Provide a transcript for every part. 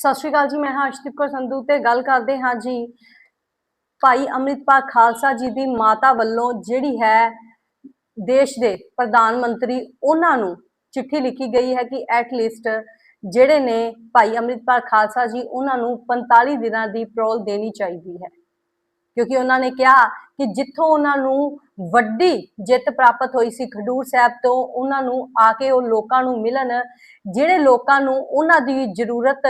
ਸਤਿ ਸ਼੍ਰੀ ਅਕਾਲ ਜੀ, ਮੈਂ ਹਾਂ ਅਸ਼ਦੀਪ ਕੌਰ ਸੰਧੂ ਤੇ ਗੱਲ ਕਰਦੇ ਹਾਂ ਜੀ ਭਾਈ ਅੰਮ੍ਰਿਤਪਾਲ ਖਾਲਸਾ ਜੀ ਦੀ ਮਾਤਾ ਵੱਲੋਂ ਜਿਹੜੀ ਹੈ ਦੇਸ਼ ਦੇ ਪ੍ਰਧਾਨ ਮੰਤਰੀ ਉਹਨਾਂ ਨੂੰ ਚਿੱਠੀ ਲਿਖੀ ਗਈ ਹੈ ਕਿ ਐਟ ਲੀਸਟ ਜਿਹੜੇ ਨੇ ਭਾਈ ਅੰਮ੍ਰਿਤਪਾਲ ਖਾਲਸਾ ਜੀ, ਉਹਨਾਂ ਨੂੰ 45 ਦਿਨਾਂ ਦੀ ਪ੍ਰੋਲ ਦੇਣੀ ਚਾਹੀਦੀ ਹੈ। ਕਿਉਂਕਿ ਉਹਨਾਂ ਨੇ ਕਿਹਾ ਕਿ ਜਿੱਥੋਂ ਉਹਨਾਂ ਨੂੰ ਵੱਡੀ ਜਿੱਤ ਪ੍ਰਾਪਤ ਹੋਈ ਸੀ ਖਡੂਰ ਸਾਹਿਬ ਤੋਂ, ਉਹਨਾਂ ਨੂੰ ਆ ਕੇ ਉਹ ਲੋਕਾਂ ਨੂੰ ਮਿਲਣ, ਜਿਹੜੇ ਲੋਕਾਂ ਨੂੰ ਉਹਨਾਂ ਦੀ ਜ਼ਰੂਰਤ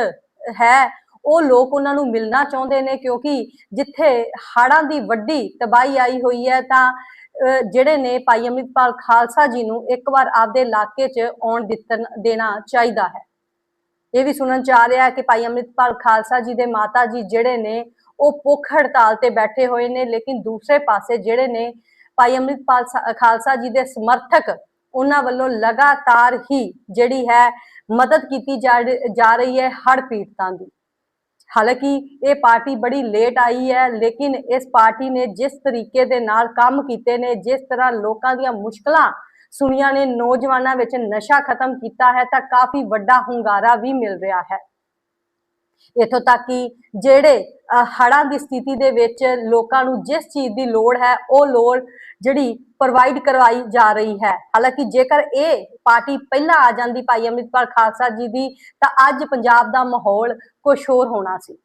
ਹੈ, ਉਹ ਲੋਕ ਉਹਨਾਂ ਨੂੰ ਮਿਲਣਾ ਚਾਹੁੰਦੇ ਨੇ ਕਿਉਂਕਿ ਜਿੱਥੇ ਹੜ੍ਹਾਂ ਦੀ ਵੱਡੀ ਤਬਾਹੀ ਆਈ ਹੋਈ ਹੈ, ਤਾਂ ਜਿਹੜੇ ਨੇ ਭਾਈ ਅੰਮ੍ਰਿਤਪਾਲ ਖਾਲਸਾ ਜੀ ਨੂੰ ਇੱਕ ਵਾਰ ਆਪਦੇ ਇਲਾਕੇ 'ਚ ਆਉਣ ਦਿੱਤਨ, ਦੇਣਾ ਚਾਹੀਦਾ ਹੈ। ਇਹ ਵੀ ਸੁਣਨ ਚ ਆ ਰਿਹਾ ਕਿ ਭਾਈ ਅੰਮ੍ਰਿਤਪਾਲ ਖਾਲਸਾ ਜੀ ਦੇ ਮਾਤਾ ਜੀ ਜਿਹੜੇ ਨੇ, ਉਹ ਭੁੱਖ ਹੜਤਾਲ ਤੇ ਬੈਠੇ ਹੋਏ ਨੇ, ਲੇਕਿਨ ਦੂਸਰੇ ਪਾਸੇ ਜਿਹੜੇ ਨੇ ਭਾਈ ਅੰਮ੍ਰਿਤਪਾਲ ਖਾਲਸਾ ਜੀ ਦੇ ਸਮਰਥਕ ਉਹਨਾਂ ਵੱਲੋਂ ਲਗਾਤਾਰ ਹੀ ਜਿਹੜੀ ਹੈ ਮਦਦ ਕੀਤੀ ਜਾ ਰਹੀ ਹੈ ਹੜ੍ਹ ਪੀੜਤਾਂ ਦੀ। ਹਾਲਾਂਕਿ ਇਹ ਪਾਰਟੀ ਬੜੀ ਲੇਟ ਆਈ ਹੈ, ਲੇਕਿਨ ਇਸ ਪਾਰਟੀ ਨੇ ਜਿਸ ਤਰੀਕੇ ਦੇ ਨਾਲ ਕੰਮ ਕੀਤੇ ਨੇ, ਜਿਸ ਤਰ੍ਹਾਂ ਲੋਕਾਂ ਦੀਆਂ ਮੁਸ਼ਕਲਾਂ ਸੁਣੀਆਂ ਨੇ, ਨੌਜਵਾਨਾਂ ਵਿੱਚ ਨਸ਼ਾ ਖਤਮ ਕੀਤਾ ਹੈ, ਤਾਂ ਕਾਫੀ ਵੱਡਾ ਹੁੰਗਾਰਾ ਵੀ ਮਿਲ ਰਿਹਾ ਹੈ। ਇਥੋਂ ਤੱਕ ਕਿ ਜਿਹੜੇ ਅਹ, ਹੜ੍ਹਾਂ ਦੀ ਸਥਿਤੀ ਦੇ ਵਿੱਚ ਲੋਕਾਂ ਨੂੰ ਜਿਸ ਚੀਜ਼ ਦੀ ਲੋੜ ਹੈ ਉਹ ਲੋੜ ਜਿਹੜੀ ਪ੍ਰੋਵਾਈਡ ਕਰਵਾਈ ਜਾ ਰਹੀ ਹੈ। ਹਾਲਾਂਕਿ ਜੇਕਰ ਇਹ ਪਾਰਟੀ ਪਹਿਲਾਂ ਆ ਜਾਂਦੀ ਭਾਈ ਅੰਮ੍ਰਿਤਪਾਲ ਖਾਲਸਾ ਜੀ ਦੀ ਤਾਂ ਅੱਜ ਪੰਜਾਬ ਦਾ ਮਾਹੌਲ ਕੁਝ ਹੋਰ ਹੋਣਾ ਸੀ।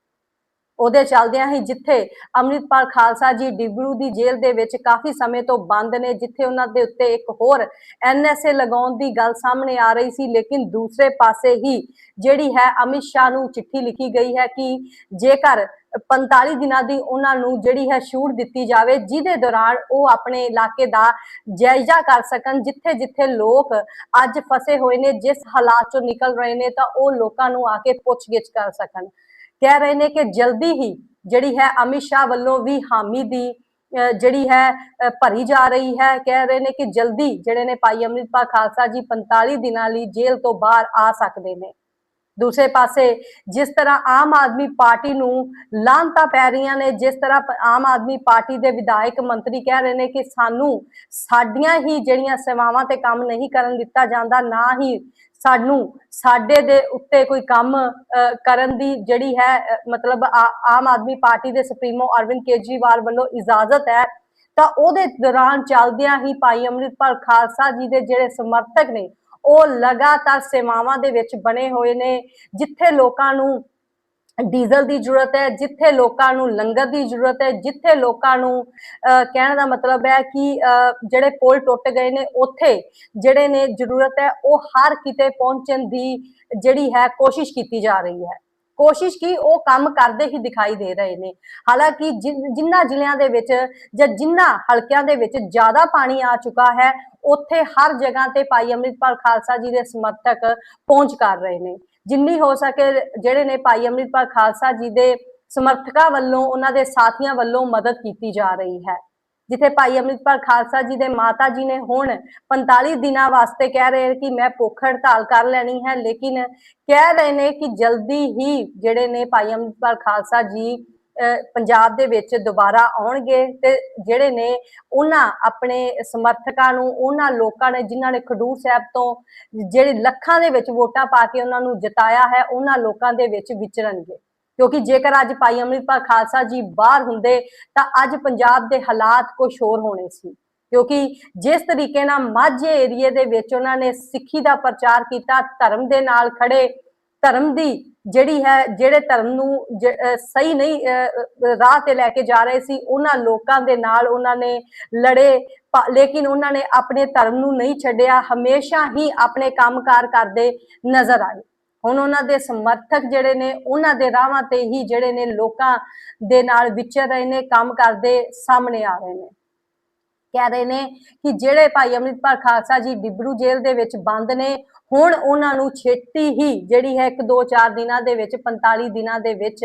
ਉਹਦੇ ਚੱਲਦਿਆਂ ਹੀ ਜਿੱਥੇ ਅੰਮ੍ਰਿਤਪਾਲ ਖਾਲਸਾ ਜੀ ਡਿਬਰੂ ਦੀ ਜੇਲ੍ਹ ਦੇ ਵਿੱਚ ਕਾਫੀ ਸਮੇਂ ਤੋਂ ਬੰਦ ਨੇ, ਜਿੱਥੇ ਉਹਨਾਂ ਦੇ ਉੱਤੇ ਇੱਕ ਹੋਰ ਐਨਐਸਏ ਲਗਾਉਣ ਦੀ ਗੱਲ ਸਾਹਮਣੇ ਆ ਰਹੀ ਸੀ, ਲੇਕਿਨ ਦੂਸਰੇ ਪਾਸੇ ਹੀ ਜਿਹੜੀ ਹੈ ਅਮਿਤ ਸ਼ਾਹ ਨੂੰ ਚਿੱਠੀ ਲਿਖੀ ਗਈ ਹੈ ਕਿ ਜੇਕਰ 45 ਦਿਨਾਂ ਦੀ ਉਹਨਾਂ ਨੂੰ ਜਿਹੜੀ ਹੈ ਛੂਟ ਦਿੱਤੀ ਜਾਵੇ, ਜਿਹਦੇ ਦੌਰਾਨ ਉਹ ਆਪਣੇ ਇਲਾਕੇ ਦਾ ਜਾਇਜ਼ਾ ਕਰ ਸਕਣ, ਜਿੱਥੇ ਜਿੱਥੇ ਲੋਕ ਅੱਜ ਫਸੇ ਹੋਏ ਨੇ, ਜਿਸ ਹਾਲਾਤ ਚੋਂ ਨਿਕਲ ਰਹੇ ਨੇ, ਤਾਂ ਉਹ ਲੋਕਾਂ ਨੂੰ ਆ ਕੇ ਪੁੱਛਗਿੱਛ ਕਰ ਸਕਣ। ਕਹਿ ਰਹੇ ਨੇ ਕਿ ਜਲਦੀ ਹੀ ਜਿਹੜੀ ਹੈ ਅਮਿਤ ਸ਼ਾਹ ਵੱਲੋਂ ਵੀ ਹਾਮੀ ਦੀ, ਅਹ, ਜਿਹੜੀ ਹੈ ਭਰੀ ਜਾ ਰਹੀ ਹੈ। ਕਹਿ ਰਹੇ ਨੇ ਕਿ ਜਲਦੀ ਜਿਹੜੇ ਨੇ ਭਾਈ ਅੰਮ੍ਰਿਤਪਾਲ ਖਾਲਸਾ ਜੀ 45 ਦਿਨਾਂ ਲਈ ਜੇਲ੍ਹ ਤੋਂ ਬਾਹਰ ਆ ਸਕਦੇ ਨੇ। ਦੂਸਰੇ ਪਾਸੇ ਜਿਸ ਤਰ੍ਹਾਂ ਆਮ ਆਦਮੀ ਪਾਰਟੀ ਨੂੰ ਲਾਂਤਾ ਪੈ ਰਹੀਆਂ ਨੇ, ਜਿਸ ਤਰ੍ਹਾਂ ਆਮ ਆਦਮੀ ਪਾਰਟੀ ਦੇ ਵਿਧਾਇਕ ਮੰਤਰੀ ਕਹਿ ਰਹੇ ਨੇ ਕਿ ਸਾਨੂੰ ਸਾਡੀਆਂ ਹੀ ਜਿਹੜੀਆਂ ਸੇਵਾਵਾਂ ਤੇ ਕੰਮ ਨਹੀਂ ਕਰਨ ਦਿੱਤਾ ਜਾਂਦਾ, ਨਾ ਹੀ ਸਾਨੂੰ ਸਾਡੇ ਦੇ ਉੱਤੇ ਕੋਈ ਕੰਮ ਕਰਨ ਦੀ ਜਿਹੜੀ ਹੈ ਮਤਲਬ ਆਮ ਆਦਮੀ ਪਾਰਟੀ ਦੇ ਸੁਪਰੀਮੋ ਅਰਵਿੰਦ ਕੇਜਰੀਵਾਲ ਵੱਲੋਂ ਇਜਾਜ਼ਤ ਹੈ, ਤਾਂ ਉਹਦੇ ਦੌਰਾਨ ਚੱਲਦਿਆਂ ਹੀ ਭਾਈ ਅੰਮ੍ਰਿਤਪਾਲ ਖਾਲਸਾ ਜੀ ਦੇ ਜਿਹੜੇ ਸਮਰਥਕ ਨੇ ਉਹ ਲਗਾਤਾਰ ਸੇਵਾਵਾਂ ਦੇ ਵਿੱਚ ਬਣੇ ਹੋਏ ਨੇ ਜਿੱਥੇ ਲੋਕਾਂ ਨੂੰ ਡੀਜ਼ਲ ਦੀ ਜ਼ਰੂਰਤ ਹੈ ਜਿੱਥੇ ਲੋਕਾਂ ਨੂੰ ਲੰਗਰ ਦੀ ਜ਼ਰੂਰਤ ਹੈ ਜਿੱਥੇ ਲੋਕਾਂ ਨੂੰ ਅਹ, ਕਹਿਣ ਦਾ ਮਤਲਬ ਹੈ ਕਿ ਅਹ, ਜਿਹੜੇ ਪੁਲ ਟੁੱਟ ਗਏ ਨੇ ਉੱਥੇ ਜਿਹੜੇ ਨੇ ਜ਼ਰੂਰਤ ਹੈ ਉਹ ਹਰ ਕਿਤੇ ਪਹੁੰਚਣ ਦੀ ਜਿਹੜੀ ਹੈ ਕੋਸ਼ਿਸ਼ ਕੀਤੀ ਜਾ ਰਹੀ ਹੈ। ਕੋਸ਼ਿਸ਼ ਕੀ ਉਹ ਕੰਮ ਕਰਦੇ ਹੀ ਦਿਖਾਈ ਦੇ ਰਹੇ ਨੇ। ਹਾਲਾਂਕਿ ਜਿਨ- ਜਿਨ੍ਹਾਂ ਜ਼ਿਲ੍ਹਿਆਂ ਦੇ ਵਿੱਚ ਜਾਂ ਜਿਨ੍ਹਾਂ ਹਲਕਿਆਂ ਦੇ ਵਿੱਚ ਜ਼ਿਆਦਾ ਪਾਣੀ ਆ ਚੁੱਕਾ ਹੈ, ਉੱਥੇ ਹਰ ਜਗ੍ਹਾ ਤੇ ਭਾਈ ਅੰਮ੍ਰਿਤਪਾਲ ਖਾਲਸਾ ਜੀ ਦੇ ਸਮਰਥਕ ਪਹੁੰਚ ਕਰ ਰਹੇ ਨੇ। ਜਿੰਨੀ ਹੋ ਸਕੇ ਜਿਹੜੇ ਨੇ ਭਾਈ ਅੰਮ੍ਰਿਤਪਾਲ ਖਾਲਸਾ ਜੀ ਦੇ ਸਮਰਥਕਾਂ ਵੱਲੋਂ, ਉਹਨਾਂ ਦੇ ਸਾਥੀਆਂ ਵੱਲੋਂ ਮਦਦ ਕੀਤੀ ਜਾ ਰਹੀ ਹੈ। ਜਿੱਥੇ ਭਾਈ ਅੰਮ੍ਰਿਤਪਾਲ ਖਾਲਸਾ ਜੀ ਦੇ ਮਾਤਾ ਜੀ ਨੇ ਹੁਣ 45 ਦਿਨਾਂ ਵਾਸਤੇ ਕਹਿ ਰਹੇ ਕਿ ਮੈਂ ਭੁੱਖ ਹੜਤਾਲ ਕਰ ਲੈਣੀ ਹੈ ਲੇਕਿਨ ਕਹਿ ਰਹੇ ਨੇ ਕਿ ਜਲਦੀ ਹੀ ਜਿਹੜੇ ਨੇ ਭਾਈ ਅੰਮ੍ਰਿਤਪਾਲ ਖਾਲਸਾ ਜੀ ਅਹ, ਪੰਜਾਬ ਦੇ ਵਿੱਚ ਦੁਬਾਰਾ ਆਉਣਗੇ ਤੇ ਜਿਹੜੇ ਨੇ ਉਹਨਾਂ ਆਪਣੇ ਸਮਰਥਕਾਂ ਨੂੰ ਉਹਨਾਂ ਲੋਕਾਂ ਨੇ ਜਿਨ੍ਹਾਂ ਨੇ ਖਡੂਰ ਸਾਹਿਬ ਤੋਂ ਜਿਹੜੇ ਲੱਖਾਂ ਦੇ ਵਿੱਚ ਵੋਟਾਂ ਪਾ ਕੇ ਉਹਨਾਂ ਨੂੰ ਜਿਤਾਇਆ ਹੈ ਉਹਨਾਂ ਲੋਕਾਂ ਦੇ ਵਿੱਚ ਵਿਚਰਨਗੇ। ਕਿਉਂਕਿ ਜੇਕਰ ਅੱਜ ਭਾਈ ਅੰਮ੍ਰਿਤਪਾਲ ਖਾਲਸਾ ਜੀ ਬਾਹਰ ਹੁੰਦੇ ਤਾਂ ਅੱਜ ਪੰਜਾਬ ਦੇ ਹਾਲਾਤ ਕੁਝ ਹੋਰ ਹੋਣੇ ਸੀ। ਕਿਉਂਕਿ ਜਿਸ ਤਰੀਕੇ ਨਾਲ ਮਾਝੇ ਏਰੀਏ ਦੇ ਵਿੱਚ ਉਹਨਾਂ ਨੇ ਸਿੱਖੀ ਦਾ ਪ੍ਰਚਾਰ ਕੀਤਾ ਧਰਮ ਦੇ ਨਾਲ ਖੜੇ ਧਰਮ ਦੀ ਜਿਹੜੀ ਹੈ ਜਿਹੜੇ ਧਰਮ ਨੂੰ ਜ- ਸਹੀ ਨਹੀਂ ਅਹ, ਰਾਹ ਤੇ ਲੈ ਕੇ ਜਾ ਰਹੇ ਸੀ ਉਹਨਾਂ ਲੋਕਾਂ ਦੇ ਨਾਲ ਉਹਨਾਂ ਨੇ ਲੜੇ ਲੇਕਿਨ ਉਹਨਾਂ ਨੇ ਆਪਣੇ ਧਰਮ ਨੂੰ ਨਹੀਂ ਛੱਡਿਆ ਹਮੇਸ਼ਾ ਹੀ ਆਪਣੇ ਕੰਮਕਾਰ ਕਰਦੇ ਨਜ਼ਰ ਆਏ। ਹੁਣ ਉਹਨਾਂ ਦੇ ਸਮਰਥਕ ਜਿਹੜੇ ਨੇ, ਉਹਨਾਂ ਦੇ ਰਾਹਾਂ ਤੇ ਹੀ ਜਿਹੜੇ ਨੇ ਲੋਕਾਂ ਦੇ ਨਾਲ ਵਿਚਰ ਰਹੇ ਨੇ, ਕੰਮ ਕਰਦੇ ਸਾਹਮਣੇ ਆ ਰਹੇ ਨੇ। ਕਹਿ ਰਹੇ ਨੇ ਕਿ ਜਿਹੜੇ ਭਾਈ ਅੰਮ੍ਰਿਤਪਾਲ ਖਾਲਸਾ ਜੀ ਡਿਬਰੂ ਜੇਲ੍ਹ ਦੇ ਵਿੱਚ ਬੰਦ ਨੇ ਹੁਣ ਉਹਨਾਂ ਨੂੰ ਛੇਤੀ ਹੀ ਜਿਹੜੀ ਹੈ ਇੱਕ ਦੋ ਚਾਰ ਦਿਨਾਂ ਦੇ ਵਿੱਚ 45 ਦਿਨਾਂ ਦੇ ਵਿੱਚ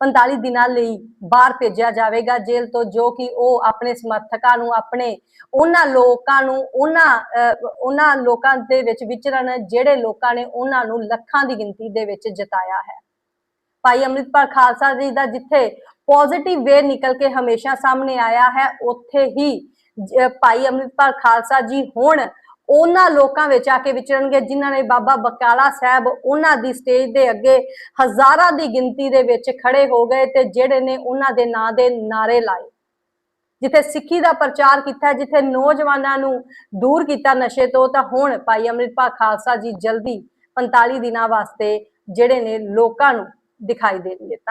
45 ਦਿਨਾਂ ਲਈ ਬਾਹਰ ਭੇਜਿਆ ਜਾਵੇਗਾ ਜੇਲ੍ਹ ਤੋਂ, ਜੋ ਕਿ ਉਹ ਆਪਣੇ ਸਮਰਥਕਾਂ ਨੂੰ, ਆਪਣੇ ਉਹਨਾਂ ਲੋਕਾਂ ਨੂੰ, ਉਹਨਾਂ ਉਹਨਾਂ ਲੋਕਾਂ ਦੇ ਵਿੱਚ ਵਿਚਰਨ ਜਿਹੜੇ ਲੋਕਾਂ ਨੇ ਉਹਨਾਂ ਨੂੰ ਲੱਖਾਂ ਦੀ ਗਿਣਤੀ ਦੇ ਵਿੱਚ ਜਿਤਾਇਆ ਹੈ। ਭਾਈ ਅੰਮ੍ਰਿਤਪਾਲ ਖਾਲਸਾ ਜੀ ਦਾ ਜਿੱਥੇ ਪੋਜ਼ਿਟਿਵ ਵੇ ਨਿਕਲ ਕੇ ਹਮੇਸ਼ਾ ਸਾਹਮਣੇ ਆਇਆ ਹੈ, ਉੱਥੇ ਹੀ ਭਾਈ ਅੰਮ੍ਰਿਤਪਾਲ ਖਾਲਸਾ ਜੀ ਹੁਣ ਉਹਨਾਂ ਲੋਕਾਂ ਵਿੱਚ ਆ ਕੇ ਵਿਚਰਨਗੇ, ਜਿਨ੍ਹਾਂ ਨੇ ਬਾਬਾ ਬਕਾਲਾ ਸਾਹਿਬ ਉਹਨਾਂ ਦੀ ਸਟੇਜ ਦੇ ਅੱਗੇ ਹਜ਼ਾਰਾਂ ਦੀ ਗਿਣਤੀ ਦੇ ਵਿੱਚ ਖੜੇ ਹੋ ਗਏ ਤੇ ਜਿਹੜੇ ਨੇ ਉਹਨਾਂ ਦੇ ਨਾਂ ਦੇ ਨਾਰੇ ਲਾਏ। ਜਿੱਥੇ ਸਿੱਖੀ ਦਾ ਪ੍ਰਚਾਰ ਕੀਤਾ, ਜਿੱਥੇ ਨੌਜਵਾਨਾਂ ਨੂੰ ਦੂਰ ਕੀਤਾ ਨਸ਼ੇ ਤੋਂ, ਤਾਂ ਹੁਣ ਭਾਈ ਅੰਮ੍ਰਿਤਪਾਲ ਖਾਲਸਾ ਜੀ ਜਲਦੀ 45 ਦਿਨਾਂ ਵਾਸਤੇ ਜਿਹੜੇ ਨੇ ਲੋਕਾਂ ਨੂੰ ਦਿਖਾਈ ਦੇਣਗੇ। ਤਾਂ